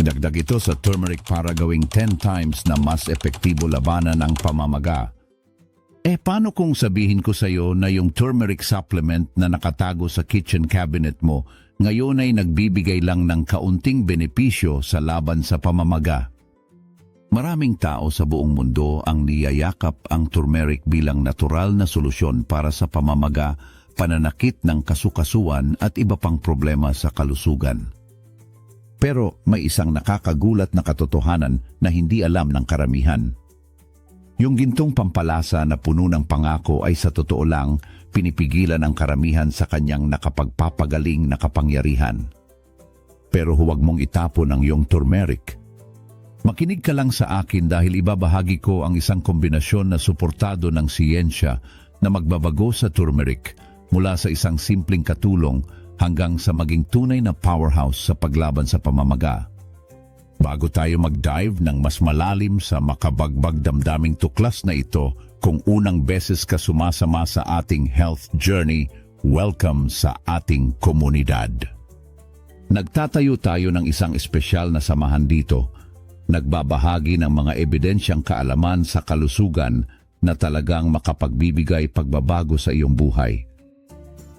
Dagdag ito sa turmeric para gawing 10 times na mas epektibo labanan ang pamamaga. Eh paano kung sabihin ko sa iyo na yung turmeric supplement na nakatago sa kitchen cabinet mo ngayon ay nagbibigay lang ng kaunting benepisyo sa laban sa pamamaga? Maraming tao sa buong mundo ang niyayakap ang turmeric bilang natural na solusyon para sa pamamaga, pananakit ng kasukasuan at iba pang problema sa kalusugan. Pero may isang nakakagulat na katotohanan na hindi alam ng karamihan. Yung gintong pampalasa na puno ng pangako ay sa totoo lang pinipigilan ang karamihan sa kanyang nakapagpapagaling na kapangyarihan. Pero huwag mong itapon ang iyong turmeric. Makinig ka lang sa akin dahil ibabahagi ko ang isang kombinasyon na suportado ng siyensya na magbabago sa turmeric mula sa isang simpleng katulong hanggang sa maging tunay na powerhouse sa paglaban sa pamamaga. Bago tayo mag-dive ng mas malalim sa makabagbag damdaming tuklas na ito, kung unang beses ka sumasama sa ating health journey, welcome sa ating komunidad. Nagtatayo tayo ng isang espesyal na samahan dito, nagbabahagi ng mga ebidensyang kaalaman sa kalusugan na talagang makapagbibigay pagbabago sa iyong buhay.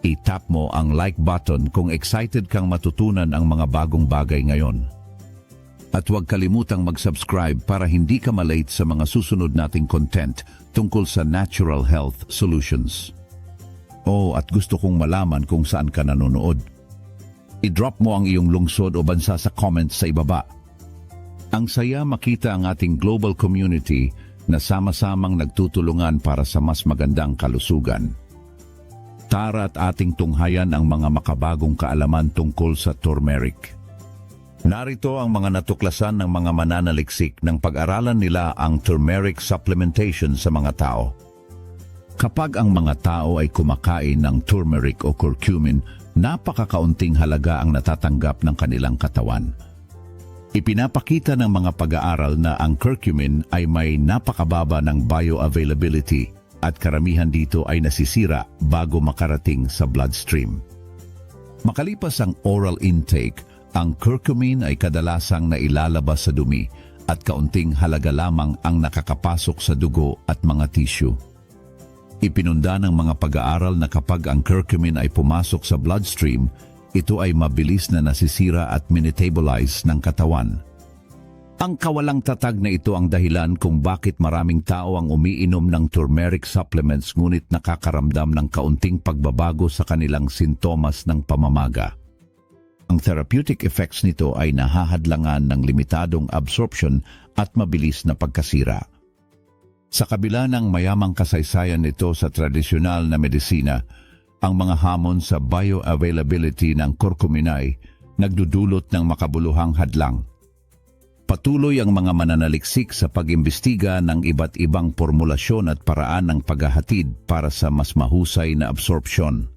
I-tap mo ang like button kung excited kang matutunan ang mga bagong bagay ngayon. At huwag kalimutang mag-subscribe para hindi ka malate sa mga susunod nating content tungkol sa natural health solutions. Oh, at gusto kong malaman kung saan ka nanonood. I-drop mo ang iyong lungsod o bansa sa comments sa ibaba. Ang saya makita ang ating global community na sama-samang nagtutulungan para sa mas magandang kalusugan. Tara at ating tunghayan ang mga makabagong kaalaman tungkol sa turmeric. Narito ang mga natuklasan ng mga mananaliksik ng pag-aralan nila ang turmeric supplementation sa mga tao. Kapag ang mga tao ay kumakain ng turmeric o curcumin, napakakaunting halaga ang natatanggap ng kanilang katawan. Ipinapakita ng mga pag-aaral na ang curcumin ay may napakababa ng bioavailability at karamihan dito ay nasisira bago makarating sa bloodstream. Makalipas ang oral intake, ang curcumin ay kadalasang nailalabas sa dumi at kaunting halaga lamang ang nakakapasok sa dugo at mga tissue. Ipinunda ng mga pag-aaral na kapag ang curcumin ay pumasok sa bloodstream, ito ay mabilis na nasisira at minitabolize ng katawan. Ang kawalang tatag na ito ang dahilan kung bakit maraming tao ang umiinom ng turmeric supplements ngunit nakakaramdam ng kaunting pagbabago sa kanilang sintomas ng pamamaga. Ang therapeutic effects nito ay nahahadlangan ng limitadong absorption at mabilis na pagkasira. Sa kabila ng mayamang kasaysayan nito sa tradisyonal na medisina, ang mga hamon sa bioavailability ng curcumin ay nagdudulot ng makabuluhang hadlang. Patuloy ang mga mananaliksik sa pag-imbestiga ng iba't ibang formulasyon at paraan ng paghahatid para sa mas mahusay na absorpsyon.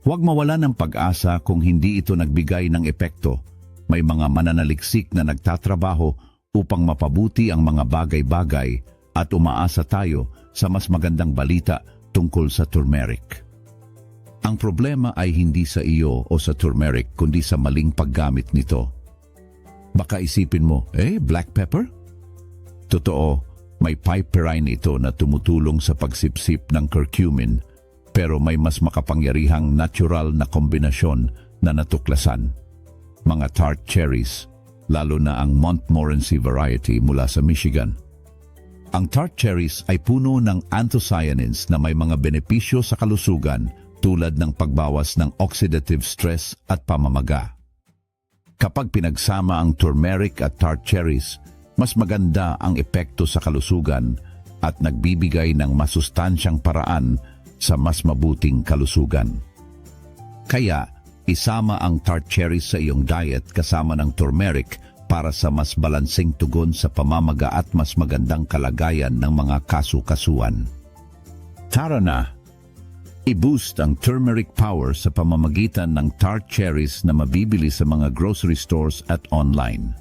Huwag mawala ng pag-asa kung hindi ito nagbigay ng epekto. May mga mananaliksik na nagtatrabaho upang mapabuti ang mga bagay-bagay at umaasa tayo sa mas magandang balita tungkol sa turmeric. Ang problema ay hindi sa iyo o sa turmeric kundi sa maling paggamit nito. Baka isipin mo, eh, black pepper? Totoo, may piperine ito na tumutulong sa pagsipsip ng curcumin pero may mas makapangyarihang natural na kombinasyon na natuklasan. Mga tart cherries, lalo na ang Montmorency variety mula sa Michigan. Ang tart cherries ay puno ng anthocyanins na may mga benepisyo sa kalusugan tulad ng pagbawas ng oxidative stress at pamamaga. Kapag pinagsama ang turmeric at tart cherries, mas maganda ang epekto sa kalusugan at nagbibigay ng masustansyang paraan sa mas mabuting kalusugan. Kaya, isama ang tart cherries sa iyong diet kasama ng turmeric para sa mas balansing tugon sa pamamaga at mas magandang kalagayan ng mga kasukasuan. Tara na! I-boost ang turmeric power sa pamamagitan ng tart cherries na mabibili sa mga grocery stores at online.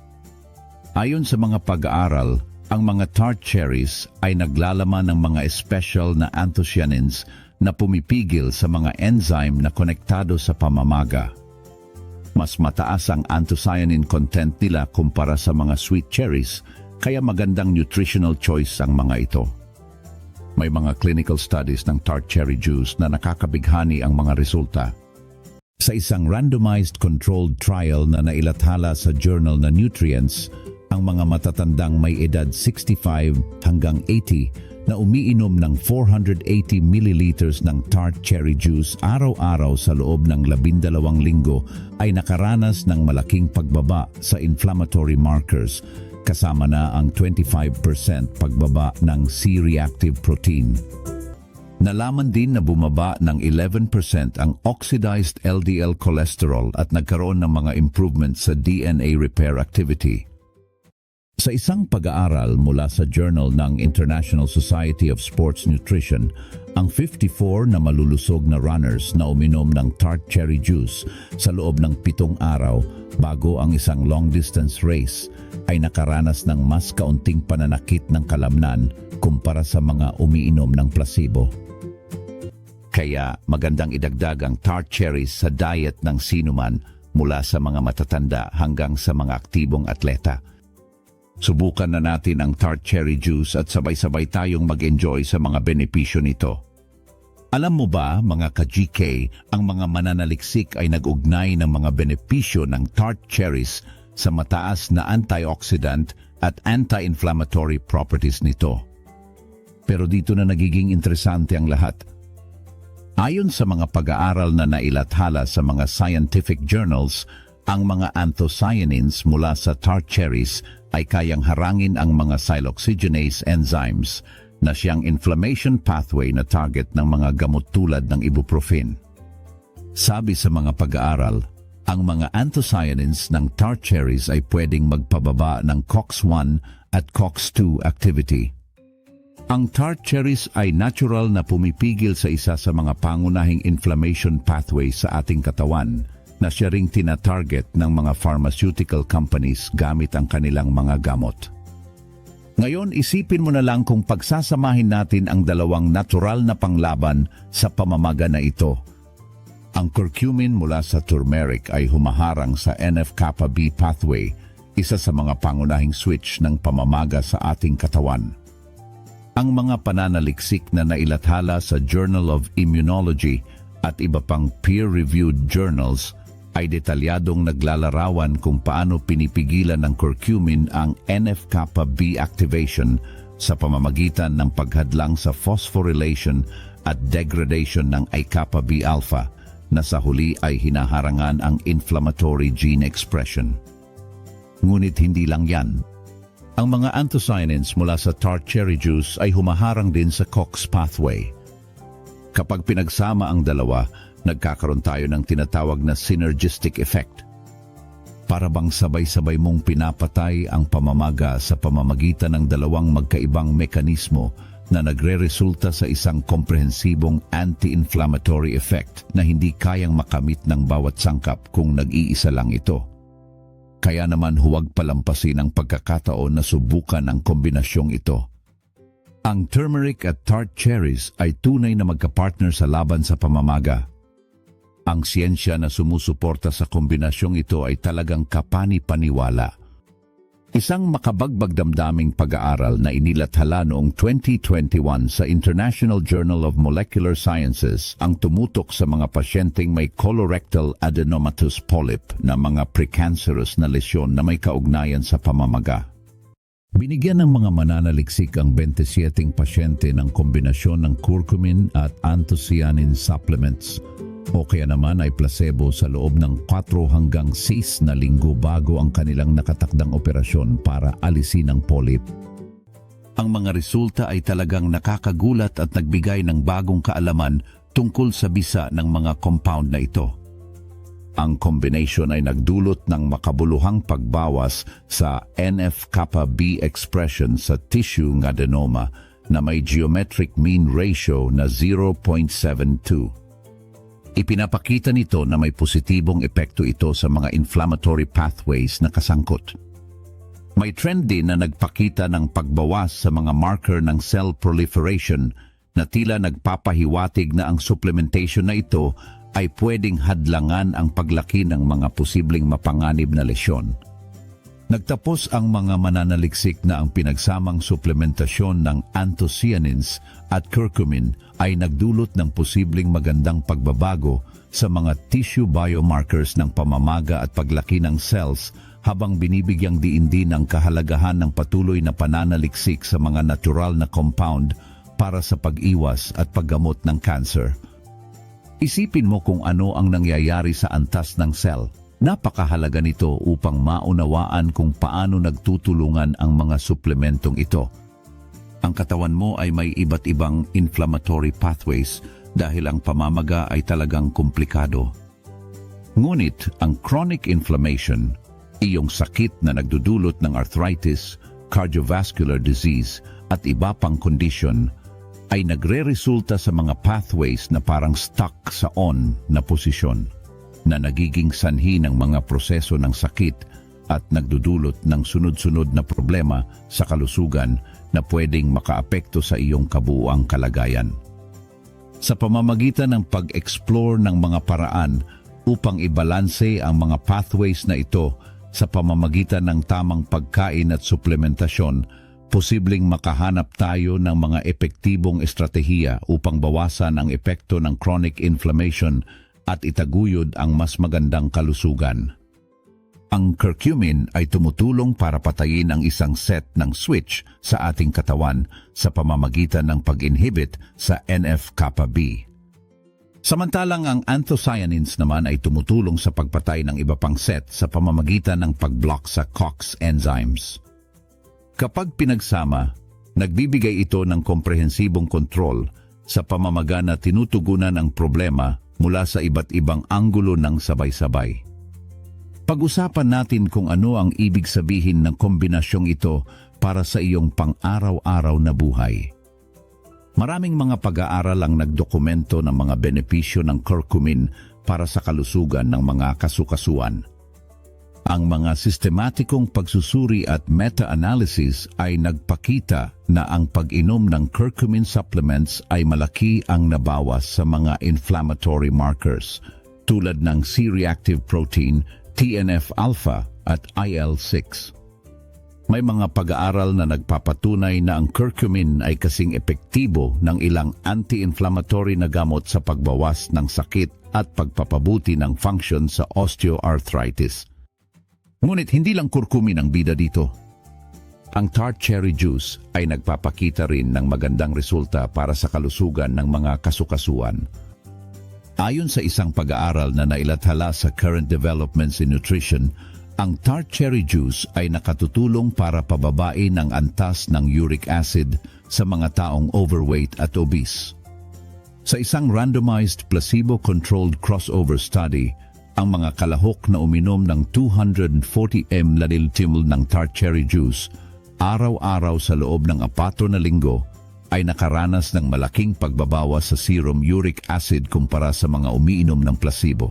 Ayon sa mga pag-aaral, ang mga tart cherries ay naglalaman ng mga special na anthocyanins na pumipigil sa mga enzyme na konektado sa pamamaga. Mas mataas ang anthocyanin content nila kumpara sa mga sweet cherries, kaya magandang nutritional choice ang mga ito. May mga clinical studies ng tart cherry juice na nakakabighani ang mga resulta. Sa isang randomized controlled trial na nailathala sa journal na Nutrients, ang mga matatandang may edad 65 hanggang 80 na umiinom ng 480 milliliters ng tart cherry juice araw-araw sa loob ng labindalawang linggo ay nakaranas ng malaking pagbaba sa inflammatory markers kasama na ang 25% pagbaba ng C-reactive protein. Nalaman din na bumaba ng 11% ang oxidized LDL cholesterol at nagkaroon ng mga improvements sa DNA repair activity. Sa isang pag-aaral mula sa Journal ng International Society of Sports Nutrition, ang 54 na malulusog na runners na uminom ng tart cherry juice sa loob ng pitong araw bago ang isang long-distance race ay nakaranas ng mas kaunting pananakit ng kalamnan kumpara sa mga umiinom ng placebo. Kaya magandang idagdag ang tart cherries sa diet ng sinuman mula sa mga matatanda hanggang sa mga aktibong atleta. Subukan na natin ang tart cherry juice at sabay-sabay tayong mag-enjoy sa mga benepisyo nito. Alam mo ba, mga ka-GK, ang mga mananaliksik ay nag-ugnay ng mga benepisyo ng tart cherries sa mataas na antioxidant at anti-inflammatory properties nito. Pero dito na nagiging interesante ang lahat. Ayon sa mga pag-aaral na nailathala sa mga scientific journals, ang mga anthocyanins mula sa tart cherries ay kayang harangin ang mga siloxygenase enzymes na siyang inflammation pathway na target ng mga gamot tulad ng ibuprofen. Sabi sa mga pag-aaral, ang mga anthocyanins ng tart cherries ay pwedeng magpababa ng COX-1 at COX-2 activity. Ang tart cherries ay natural na pumipigil sa isa sa mga pangunahing inflammation pathway sa ating katawan na siya ring tina-target ng mga pharmaceutical companies gamit ang kanilang mga gamot. Ngayon, isipin mo na lang kung pagsasamahin natin ang dalawang natural na panglaban sa pamamaga na ito. Ang curcumin mula sa turmeric ay humaharang sa NF-kappa B pathway, isa sa mga pangunahing switch ng pamamaga sa ating katawan. Ang mga pananaliksik na nailathala sa Journal of Immunology at iba pang peer-reviewed journals ay detalyadong naglalarawan kung paano pinipigilan ng curcumin ang NF-kappa B activation sa pamamagitan ng paghadlang sa phosphorylation at degradation ng I-kappa B alpha na sa huli ay hinaharangan ang inflammatory gene expression. Ngunit hindi lang yan. Ang mga anthocyanins mula sa tart cherry juice ay humaharang din sa COX pathway. Kapag pinagsama ang dalawa, nagkakaroon tayo ng tinatawag na synergistic effect. Para bang sabay-sabay mong pinapatay ang pamamaga sa pamamagitan ng dalawang magkaibang mekanismo na nagre-resulta sa isang komprehensibong anti-inflammatory effect na hindi kayang makamit ng bawat sangkap kung nag-iisa lang ito. Kaya naman huwag palampasin ang pagkakataon na subukan ang kombinasyong ito. Ang turmeric at tart cherries ay tunay na magkapartner sa laban sa pamamaga. Ang siyensya na sumusuporta sa kombinasyong ito ay talagang kapani-paniwala. Isang makabagbag damdaming pag-aaral na inilathala noong 2021 sa International Journal of Molecular Sciences ang tumutok sa mga pasyenteng may colorectal adenomatous polyp na mga precancerous na lesyon na may kaugnayan sa pamamaga. Binigyan ng mga mananaliksik ang 27 pasyente ng kombinasyon ng curcumin at anthocyanin supplements o kaya naman ay placebo sa loob ng 4 hanggang 6 na linggo bago ang kanilang nakatakdang operasyon para alisin ang polyp. Ang mga resulta ay talagang nakakagulat at nagbigay ng bagong kaalaman tungkol sa bisa ng mga compound na ito. Ang combination ay nagdulot ng makabuluhang pagbawas sa NF-kappa B expression sa tissue ng adenoma na may geometric mean ratio na 0.72. Ipinapakita nito na may positibong epekto ito sa mga inflammatory pathways na kasangkot. May trend din na nagpakita ng pagbawas sa mga marker ng cell proliferation na tila nagpapahiwatig na ang supplementation na ito ay pwedeng hadlangan ang paglaki ng mga posibleng mapanganib na lesyon. Nagtapos ang mga mananaliksik na ang pinagsamang suplementasyon ng anthocyanins at curcumin ay nagdulot ng posibleng magandang pagbabago sa mga tissue biomarkers ng pamamaga at paglaki ng cells habang binibigyang diin din ang kahalagahan ng patuloy na pananaliksik sa mga natural na compound para sa pag-iwas at paggamot ng cancer. Isipin mo kung ano ang nangyayari sa antas ng cell. Napakahalaga nito upang maunawaan kung paano nagtutulungan ang mga suplementong ito. Ang katawan mo ay may iba't ibang inflammatory pathways dahil ang pamamaga ay talagang komplikado. Ngunit ang chronic inflammation, iyong sakit na nagdudulot ng arthritis, cardiovascular disease at iba pang kondisyon, ay nagre-resulta sa mga pathways na parang stuck sa on na posisyon na nagiging sanhi ng mga proseso ng sakit at nagdudulot ng sunod-sunod na problema sa kalusugan na pwedeng makaapekto sa iyong kabuuang kalagayan. Sa pamamagitan ng pag-explore ng mga paraan upang ibalanse ang mga pathways na ito sa pamamagitan ng tamang pagkain at suplementasyon, posibleng makahanap tayo ng mga epektibong estratehiya upang bawasan ang epekto ng chronic inflammation at itaguyod ang mas magandang kalusugan. Ang curcumin ay tumutulong para patayin ang isang set ng switch sa ating katawan sa pamamagitan ng pag-inhibit sa NF-kappa B. Samantalang ang anthocyanins naman ay tumutulong sa pagpatay ng iba pang set sa pamamagitan ng pag-block sa COX enzymes. Kapag pinagsama, nagbibigay ito ng komprehensibong kontrol sa pamamaga na tinutugunan ang problema mula sa iba't ibang anggulo ng sabay-sabay. Pag-usapan natin kung ano ang ibig sabihin ng kombinasyong ito para sa iyong pang-araw-araw na buhay. Maraming mga pag-aaral ang nagdokumento ng mga benepisyo ng curcumin para sa kalusugan ng mga kasukasuan. Ang mga sistematikong pagsusuri at meta-analysis ay nagpakita na ang pag-inom ng curcumin supplements ay malaki ang nabawas sa mga inflammatory markers tulad ng C-reactive protein, TNF-alpha at IL-6. May mga pag-aaral na nagpapatunay na ang curcumin ay kasing epektibo ng ilang anti-inflammatory na gamot sa pagbawas ng sakit at pagpapabuti ng function sa osteoarthritis. Ngunit hindi lang kurkumin ang bida dito. Ang tart cherry juice ay nagpapakita rin ng magandang resulta para sa kalusugan ng mga kasukasuan. Ayon sa isang pag-aaral na nailathala sa Current Developments in Nutrition, ang tart cherry juice ay nakatutulong para pababain ang antas ng uric acid sa mga taong overweight at obese. Sa isang randomized placebo-controlled crossover study, ang mga kalahok na uminom ng 240 ml ng tart cherry juice araw-araw sa loob ng apato na linggo ay nakaranas ng malaking pagbabawas sa serum uric acid kumpara sa mga umiinom ng placebo.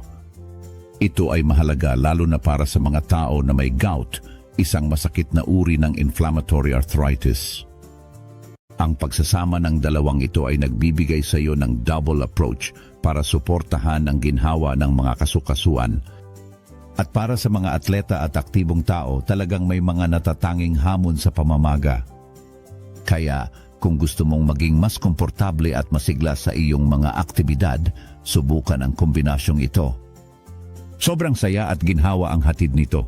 Ito ay mahalaga lalo na para sa mga tao na may gout, isang masakit na uri ng inflammatory arthritis. Ang pagsasama ng dalawang ito ay nagbibigay sa iyo ng double approach para suportahan ang ginhawa ng mga kasukasuan. At para sa mga atleta at aktibong tao, talagang may mga natatanging hamon sa pamamaga. Kaya, kung gusto mong maging mas komportable at masigla sa iyong mga aktibidad, subukan ang kombinasyong ito. Sobrang saya at ginhawa ang hatid nito.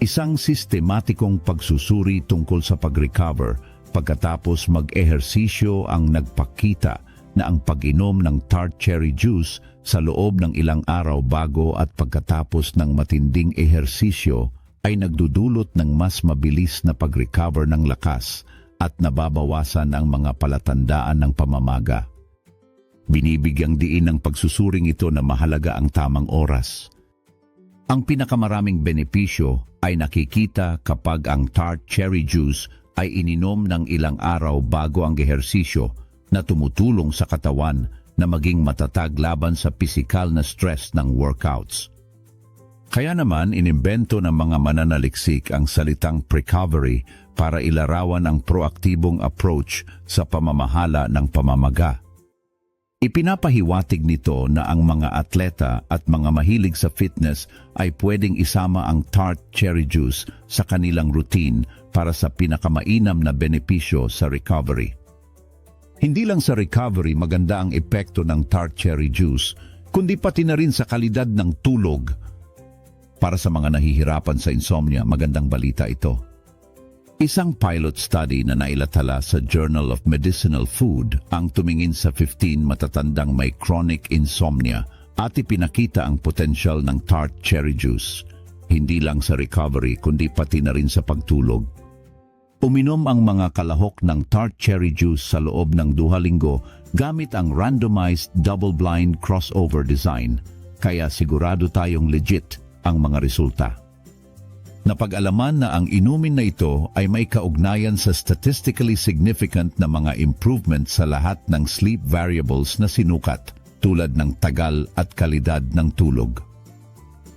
Isang sistematikong pagsusuri tungkol sa pag-recover pagkatapos mag-ehersisyo ang nagpakita na ang pag-inom ng tart cherry juice sa loob ng ilang araw bago at pagkatapos ng matinding ehersisyo ay nagdudulot ng mas mabilis na pag-recover ng lakas at nababawasan ang mga palatandaan ng pamamaga. Binibigyang diin ng pagsusuring ito na mahalaga ang tamang oras. Ang pinakamaraming benepisyo ay nakikita kapag ang tart cherry juice ay ininom ng ilang araw bago ang ehersisyo na tumutulong sa katawan na maging matatag laban sa pisikal na stress ng workouts. Kaya naman inimbento ng mga mananaliksik ang salitang recovery para ilarawan ang proaktibong approach sa pamamahala ng pamamaga. Ipinapahiwatig nito na ang mga atleta at mga mahilig sa fitness ay pwedeng isama ang tart cherry juice sa kanilang routine para sa pinakamainam na benepisyo sa recovery. Hindi lang sa recovery maganda ang epekto ng tart cherry juice, kundi pati na rin sa kalidad ng tulog. Para sa mga nahihirapan sa insomnia, magandang balita ito. Isang pilot study na nailathala sa Journal of Medicinal Food ang tumingin sa 15 matatandang may chronic insomnia at ipinakita ang potensyal ng tart cherry juice, hindi lang sa recovery kundi pati na rin sa pagtulog. Uminom ang mga kalahok ng tart cherry juice sa loob ng duha linggo gamit ang randomized double-blind crossover design, kaya sigurado tayong legit ang mga resulta. Napag-alaman na ang inumin na ito ay may kaugnayan sa statistically significant na mga improvement sa lahat ng sleep variables na sinukat tulad ng tagal at kalidad ng tulog.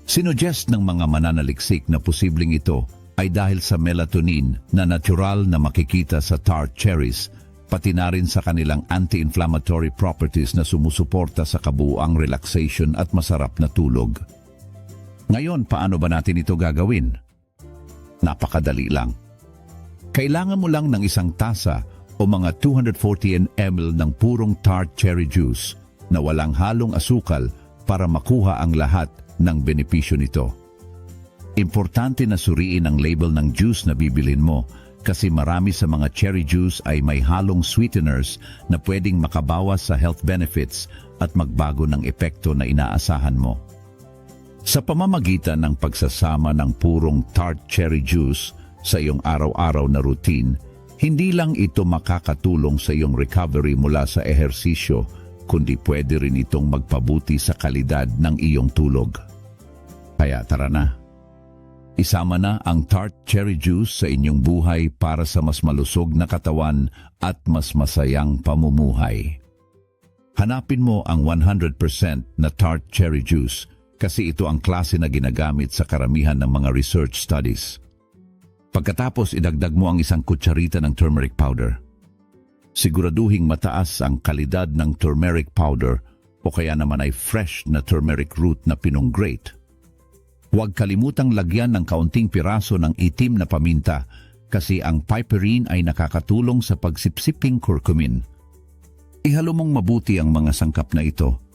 Sinuggest ng mga mananaliksik na posibleng ito ay dahil sa melatonin na natural na makikita sa tart cherries pati na rin sa kanilang anti-inflammatory properties na sumusuporta sa kabuuang relaxation at masarap na tulog. Ngayon, paano ba natin ito gagawin? Napakadali lang. Kailangan mo lang ng isang tasa o mga 240 ml ng purong tart cherry juice na walang halong asukal para makuha ang lahat ng benepisyo nito. Importante na suriin ang label ng juice na bibilin mo kasi marami sa mga cherry juice ay may halong sweeteners na pwedeng makabawas sa health benefits at magbago ng epekto na inaasahan mo. Sa pamamagitan ng pagsasama ng purong tart cherry juice sa iyong araw-araw na routine, hindi lang ito makakatulong sa iyong recovery mula sa ehersisyo, kundi pwede rin itong magpabuti sa kalidad ng iyong tulog. Kaya tara na. Isama na ang tart cherry juice sa inyong buhay para sa mas malusog na katawan at mas masayang pamumuhay. Hanapin mo ang 100% na tart cherry juice kasi ito ang klase na ginagamit sa karamihan ng mga research studies. Pagkatapos idagdag mo ang isang kutsarita ng turmeric powder. Siguraduhing mataas ang kalidad ng turmeric powder o kaya naman ay fresh na turmeric root na pinong-grate. Huwag kalimutang lagyan ng kaunting piraso ng itim na paminta kasi ang piperine ay nakakatulong sa pagsipsiping curcumin. Ihalo mong mabuti ang mga sangkap na ito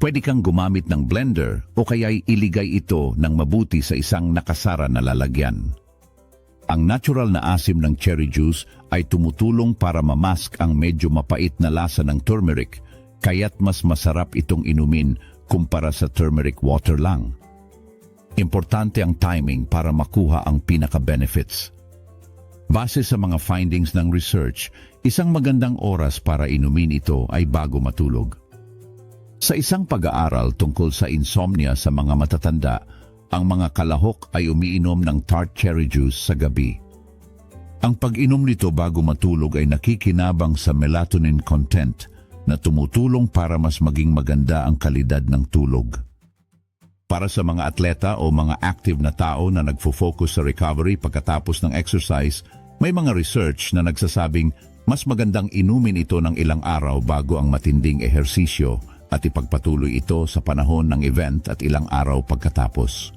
Pwede kang gumamit ng blender o kaya'y iligay ito ng mabuti sa isang nakasara na lalagyan. Ang natural na asim ng cherry juice ay tumutulong para mamask ang medyo mapait na lasa ng turmeric, kaya't mas masarap itong inumin kumpara sa turmeric water lang. Importante ang timing para makuha ang pinaka-benefits. Base sa mga findings ng research, isang magandang oras para inumin ito ay bago matulog. Sa isang pag-aaral tungkol sa insomnia sa mga matatanda, ang mga kalahok ay umiinom ng tart cherry juice sa gabi. Ang pag-inom nito bago matulog ay nakikinabang sa melatonin content na tumutulong para mas maging maganda ang kalidad ng tulog. Para sa mga atleta o mga active na tao na nagfo-focus sa recovery pagkatapos ng exercise, may mga research na nagsasabing mas magandang inumin ito ng ilang araw bago ang matinding ehersisyo at ipagpatuloy ito sa panahon ng event at ilang araw pagkatapos.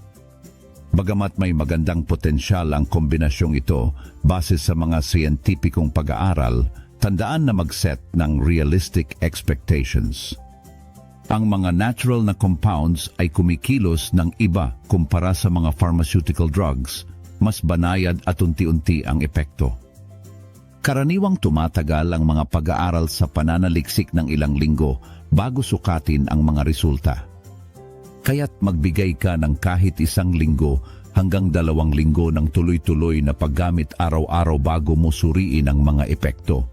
Bagamat may magandang potensyal ang kombinasyong ito base sa mga siyentipikong pag-aaral, tandaan na mag-set ng realistic expectations. Ang mga natural na compounds ay kumikilos ng iba kumpara sa mga pharmaceutical drugs, mas banayad at unti-unti ang epekto. Karaniwang tumatagal ang mga pag-aaral sa pananaliksik ng ilang linggo bago sukatin ang mga resulta. Kaya't magbigay ka ng kahit isang linggo hanggang dalawang linggo ng tuloy-tuloy na paggamit araw-araw bago mo suriin ang mga epekto.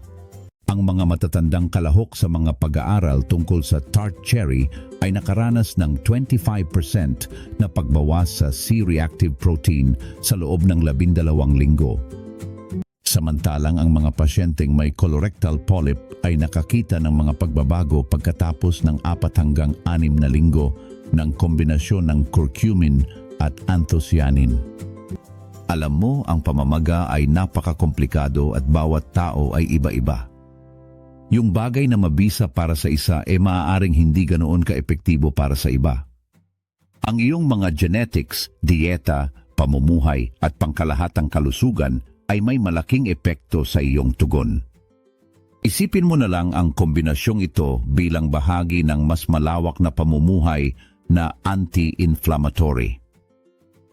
Ang mga matatandang kalahok sa mga pag-aaral tungkol sa tart cherry ay nakaranas ng 25% na pagbawas sa C-reactive protein sa loob ng labindalawang linggo. Samantalang ang mga pasyenteng may colorectal polyp ay nakakita ng mga pagbabago pagkatapos ng apat hanggang anim na linggo ng kombinasyon ng curcumin at anthocyanin. Alam mo, ang pamamaga ay napakakomplikado at bawat tao ay iba-iba. Yung bagay na mabisa para sa isa e maaaring hindi ganoon ka-epektibo para sa iba. Ang iyong mga genetics, dieta, pamumuhay at pangkalahatang kalusugan ay may malaking epekto sa iyong tugon. Isipin mo na lang ang kombinasyong ito bilang bahagi ng mas malawak na pamumuhay na anti-inflammatory.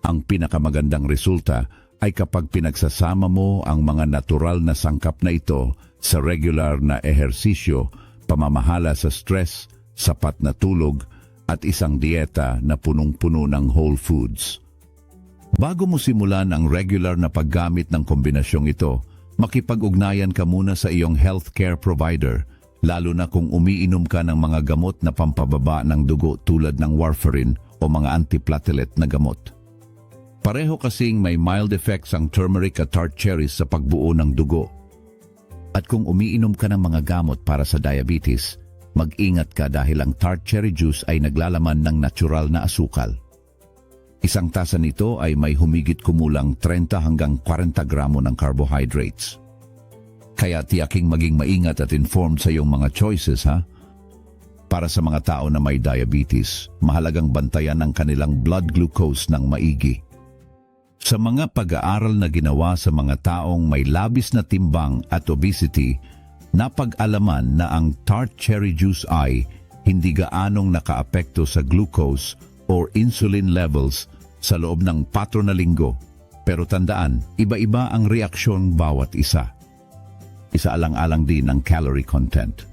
Ang pinakamagandang resulta ay kapag pinagsasama mo ang mga natural na sangkap na ito sa regular na ehersisyo, pamamahala sa stress, sapat na tulog, at isang dieta na punong-puno ng whole foods. Bago mo simulan ang regular na paggamit ng kombinasyong ito, makipag-ugnayan ka muna sa iyong healthcare provider, lalo na kung umiinom ka ng mga gamot na pampababa ng dugo tulad ng warfarin o mga antiplatelet na gamot. Pareho kasing may mild effects ang turmeric at tart cherries sa pagbuo ng dugo. At kung umiinom ka ng mga gamot para sa diabetes, mag-ingat ka dahil ang tart cherry juice ay naglalaman ng natural na asukal. Isang tasa nito ay may humigit kumulang 30 hanggang 40 gramo ng carbohydrates. Kaya tiyaking maging maingat at informed sa iyong mga choices ha. Para sa mga tao na may diabetes, mahalagang bantayan ang kanilang blood glucose ng maigi. Sa mga pag-aaral na ginawa sa mga taong may labis na timbang at obesity, napag-alaman na ang tart cherry juice ay hindi gaanong nakaapekto sa glucose or insulin levels sa loob ng patro na linggo. Pero tandaan, iba-iba ang reaksyon bawat isa. Isaalang-alang din ang calorie content.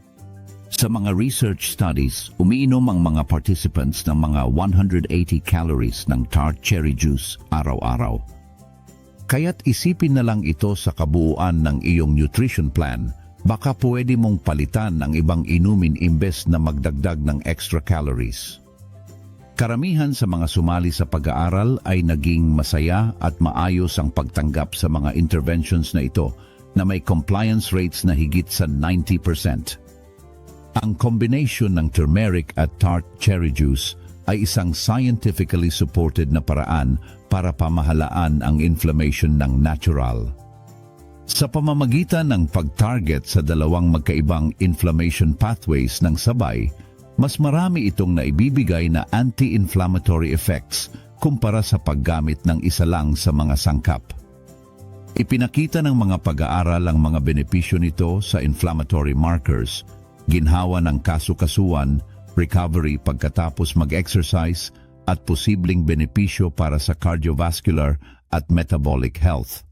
Sa mga research studies, umiinom ang mga participants ng mga 180 calories ng tart cherry juice araw-araw. Kaya't isipin na lang ito sa kabuuan ng iyong nutrition plan, baka pwede mong palitan ang ibang inumin imbes na magdagdag ng extra calories. Karamihan sa mga sumali sa pag-aaral ay naging masaya at maayos ang pagtanggap sa mga interventions na ito na may compliance rates na higit sa 90%. Ang combination ng turmeric at tart cherry juice ay isang scientifically supported na paraan para pamahalaan ang inflammation ng natural. Sa pamamagitan ng pag-target sa dalawang magkaibang inflammation pathways ng sabay, mas marami itong naibibigay na anti-inflammatory effects kumpara sa paggamit ng isa lang sa mga sangkap. Ipinakita ng mga pag-aaral ang mga benepisyo nito sa inflammatory markers, ginhawa ng kasukasuan, recovery pagkatapos mag-exercise, at posibleng benepisyo para sa cardiovascular at metabolic health.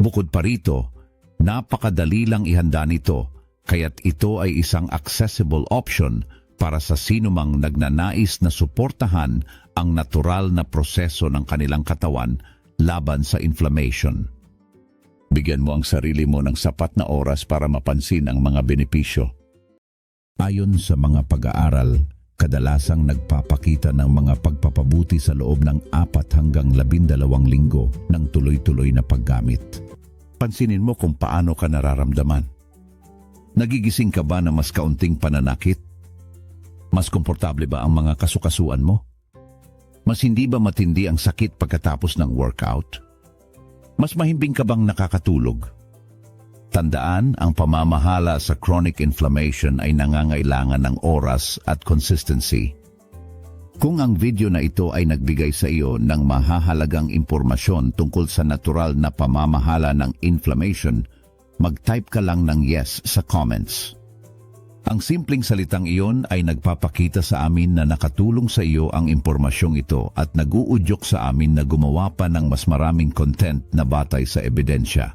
Bukod pa rito, napakadali lang ihanda nito, kaya't ito ay isang accessible option para sa sinumang nagnanais na suportahan ang natural na proseso ng kanilang katawan laban sa inflammation. Bigyan mo ang sarili mo ng sapat na oras para mapansin ang mga benepisyo. Ayon sa mga pag-aaral, kadalasang nagpapakita ng mga pagpapabuti sa loob ng apat hanggang labindalawang linggo ng tuloy-tuloy na paggamit. Pansinin mo kung paano ka nararamdaman. Nagigising ka ba na mas kaunting pananakit? Mas komportable ba ang mga kasukasuan mo? Mas hindi ba matindi ang sakit pagkatapos ng workout? Mas mahimbing ka bang nakakatulog? Tandaan, ang pamamahala sa chronic inflammation ay nangangailangan ng oras at consistency. Kung ang video na ito ay nagbigay sa iyo ng mahahalagang impormasyon tungkol sa natural na pamamahala ng inflammation, mag-type ka lang ng yes sa comments. Ang simpleng salitang iyon ay nagpapakita sa amin na nakatulong sa iyo ang impormasyong ito at naguudyok sa amin na gumawa pa ng mas maraming content na batay sa ebidensya.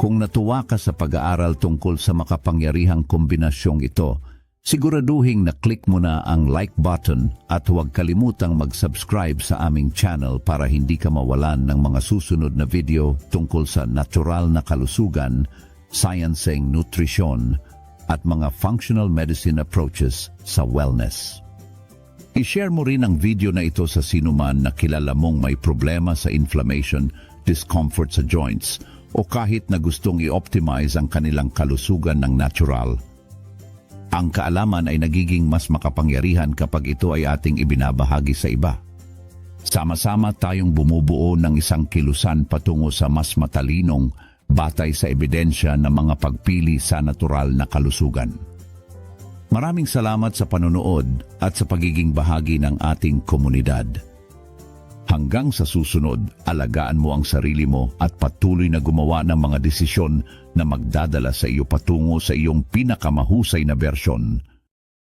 Kung natuwa ka sa pag-aaral tungkol sa makapangyarihang kombinasyong ito, siguraduhin na click mo na ang like button at huwag kalimutang mag-subscribe sa aming channel para hindi ka mawalan ng mga susunod na video tungkol sa natural na kalusugan, sciencing nutrisyon, at mga functional medicine approaches sa wellness. I-share mo rin ang video na ito sa sinuman na kilala mong may problema sa inflammation, discomfort sa joints, o kahit na gustong i-optimize ang kanilang kalusugan ng natural. Ang kaalaman ay nagiging mas makapangyarihan kapag ito ay ating ibinabahagi sa iba. Sama-sama tayong bumubuo ng isang kilusan patungo sa mas matalinong, batay sa ebidensya ng mga pagpili sa natural na kalusugan. Maraming salamat sa panonood at sa pagiging bahagi ng ating komunidad. Hanggang sa susunod, alagaan mo ang sarili mo at patuloy na gumawa ng mga desisyon na magdadala sa iyo patungo sa iyong pinakamahusay na bersyon